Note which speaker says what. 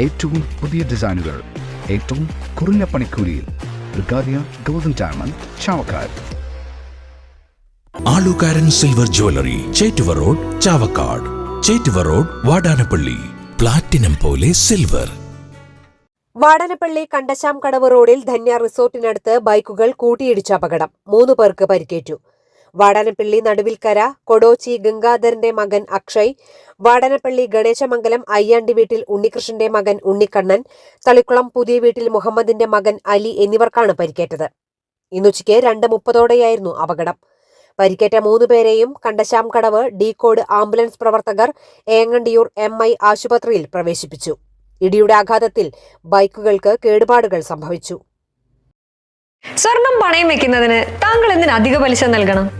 Speaker 1: ഏറ്റവും പുതിയ ഡിസൈനുകൾ ഏറ്റവും കുറഞ്ഞ പണിക്കൂലിയിൽ. ബ്രിഗാദിയ golden diamond Chavakkad.
Speaker 2: Alukkaran silver jewellery Chettuva road Chavakkad. Chettuva road Vadanappally. Platinum പോലെ സിൽവർ.
Speaker 3: വാടനപ്പള്ളി കണ്ടശാം കടവ് റോഡിൽ ധന്യ റിസോർട്ടിനടുത്ത് ബൈക്കുകൾ കൂട്ടിയിടിച്ച അപകടം. മൂന്ന് പേർക്ക് പരിക്കേറ്റു. വാടനപ്പള്ളി നടുവിൽക്കര കൊടോച്ചി ഗംഗാധരന്റെ മകൻ അക്ഷയ് വാടനപ്പള്ളി ഗണേശമംഗലം അയ്യാണ്ടി വീട്ടിൽ ഉണ്ണികൃഷ്ണന്റെ മകൻ ഉണ്ണിക്കണ്ണൻ തളിക്കുളം പുതിയ വീട്ടിൽ മുഹമ്മദിന്റെ മകൻ അലി എന്നിവർക്കാണ് പരിക്കേറ്റത്. ഇന്നുച്ചയ്ക്ക് രണ്ട് മുപ്പതോടെയായിരുന്നു അപകടം. പരിക്കേറ്റ മൂന്ന് പേരെയും കണ്ടശാം കടവ് ഡീകോഡ് ആംബുലൻസ് പ്രവർത്തകർ ഏങ്ങണ്ടിയൂർ എം ഐ ആശുപത്രിയിൽ പ്രവേശിപ്പിച്ചു. ഇടിയുടെ ആഘാതത്തിൽ ബൈക്കുകൾക്ക് കേടുപാടുകൾ സംഭവിച്ചു.
Speaker 4: സ്വർണം പണയം വെക്കുന്നതിന് താങ്കൾ എന്തിന് അധിക പലിശ നൽകണം?